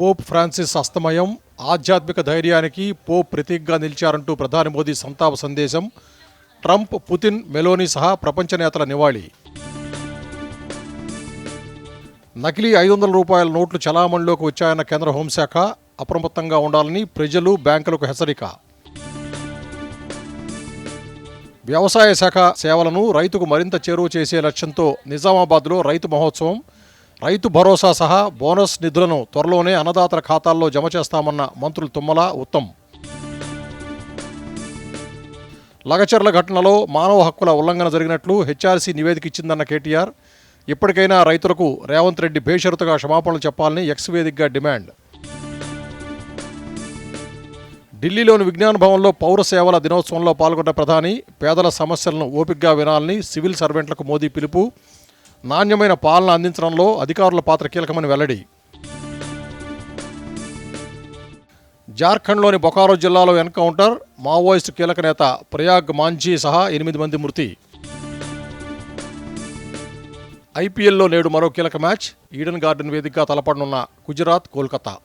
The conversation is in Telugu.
పోప్ ఫ్రాన్సిస్ అస్తమయం ఆధ్యాత్మిక ధైర్యానికి పోప్ ప్రతీకగా నిలిచారంటూ ప్రధాని మోదీ సంతాప సందేశం. ట్రంప్ పుతిన్ మెలోని సహా ప్రపంచ నేతల నివాళి. నకిలీ ఐదు వందల రూపాయల నోట్లు చలామణిలోకి వచ్చాయన్న కేంద్ర హోంశాఖ అప్రమత్తంగా ఉండాలని ప్రజలు బ్యాంకులకు హెచ్చరిక. వ్యవసాయ శాఖ సేవలను రైతుకు మరింత చేరువ చేసే లక్ష్యంతో నిజామాబాద్లో రైతు మహోత్సవం. రైతు భరోసా సహా బోనస్ నిధులను త్వరలోనే అన్నదాతల ఖాతాల్లో జమ చేస్తామన్న మంత్రులు తుమ్మల ఉత్తమ్. లగచర్ల ఘటనలో మానవ హక్కుల ఉల్లంఘన జరిగినట్లు హెచ్ఆర్సీ నివేదిక ఇచ్చిందన్న కేటీఆర్. ఇప్పటికైనా రైతులకు రేవంత్ రెడ్డి బేషరతుగా క్షమాపణలు చెప్పాలని ఎక్స్ వేదికగా డిమాండ్. ఢిల్లీలోని విజ్ఞాన్ భవన్లో పౌర సేవల దినోత్సవంలో పాల్గొన్న ప్రధాని పేదల సమస్యలను ఓపికగా వినాలని సివిల్ సర్వెంట్లకు మోదీ పిలుపు. నాణ్యమైన పాలన అందించడంలో అధికారుల పాత్ర కీలకమని వెల్లడి. జార్ఖండ్లోని బొకారో జిల్లాలో ఎన్కౌంటర్ మావోయిస్టు కీలక నేత ప్రయాగ్ మాంఝీ సహా ఎనిమిది మంది మృతి. ఐపీఎల్లో నేడు మరో కీలక మ్యాచ్ ఈడెన్ గార్డెన్ వేదికగా తలపడనున్న గుజరాత్ కోల్కతా.